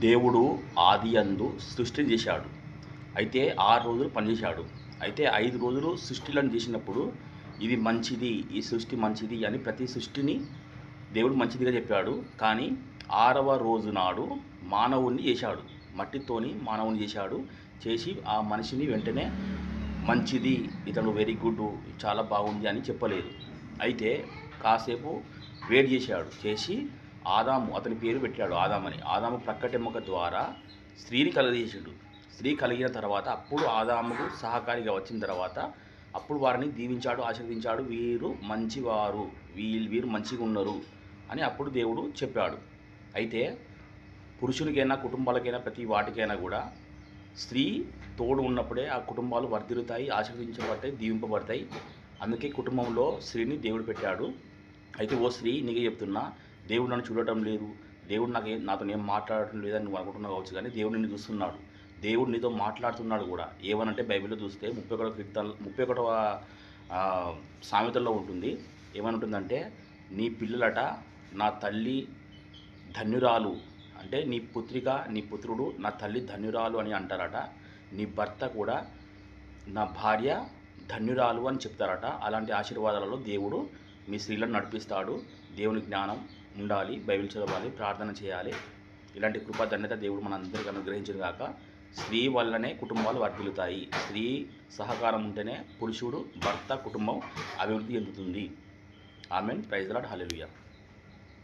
దేవుడు ఆది అందు సృష్టిని చేశాడు. అయితే ఆరు రోజులు పనిచేశాడు. అయితే ఐదు రోజులు సృష్టిలను చేసినప్పుడు ఇది మంచిది ఈ సృష్టి మంచిది అని ప్రతి సృష్టిని దేవుడు మంచిదిగా చెప్పాడు. కానీ ఆరవ రోజు నాడు మానవుణ్ణి చేశాడు. మట్టితోని మానవుని చేశాడు. చేసి ఆ మనిషిని వెంటనే మంచిది ఇతను వెరీ గుడ్ చాలా బాగుంది అని చెప్పలేదు. అయితే కాసేపు వేడి చేశాడు. చేసి ఆదాము అతని పేరు పెట్టాడు ఆదామని ఆదాము ప్రక్కటెమ్మక ద్వారా స్త్రీని కలగజేసాడు. స్త్రీ కలిగిన తర్వాత అప్పుడు ఆదాముకు సహకారిగా వచ్చిన తర్వాత అప్పుడు వారిని దీవించాడు ఆశీర్వదించాడు. వీరు మంచివారు. వీళ్ళు వీరు మంచిగా ఉన్నారు అని అప్పుడు దేవుడు చెప్పాడు. అయితే పురుషునికైనా కుటుంబాలకైనా ప్రతి వాటికైనా కూడా స్త్రీ తోడు ఉన్నప్పుడే ఆ కుటుంబాలు వర్ధిల్లుతాయి ఆశీర్వదించబడతాయి దీవింపబడతాయి. అందుకే కుటుంబంలో స్త్రీని దేవుడు పెట్టాడు. అయితే ఓ స్త్రీ నీకే చెప్తున్నా దేవుడు నన్ను చూడటం లేదు. దేవుడు నాకు నాతో ఏం మాట్లాడటం లేదని నువ్వు అనుకుంటున్నావు కావచ్చు కానీ దేవుడు నిన్ను చూస్తున్నాడు. దేవుడు నీతో మాట్లాడుతున్నాడు కూడా. ఏమనంటే బైబిల్లో చూస్తే ముప్పై ఒకటో కీర్తన ముప్పై ఒకటవ సామెతల్లో ఉంటుంది. ఏమనుంటుందంటే నీ పిల్లలట నా తల్లి ధన్యురాలు. అంటే నీ పుత్రిక నీ పుత్రుడు నా తల్లి ధన్యురాలు అని అంటారట. నీ భర్త కూడా నా భార్య ధన్యురాలు అని చెప్తారట. అలాంటి ఆశీర్వాదాలలో దేవుడు మీ స్త్రీలను నడిపిస్తాడు. దేవుని జ్ఞానం ఉండాలి బైబిల్ చదవాలి ప్రార్థన చేయాలి. ఇలాంటి కృపా ధన్యత దేవుడు మన అందరికీ అనుగ్రహించిన కాక స్త్రీ వల్లనే కుటుంబాలు వర్ధిల్లుతాయి. స్త్రీ సహకారం ఉంటేనే పురుషుడు భర్త కుటుంబం అభివృద్ధి చెందుతుంది. ఆమెన్. Praise lord hallelujah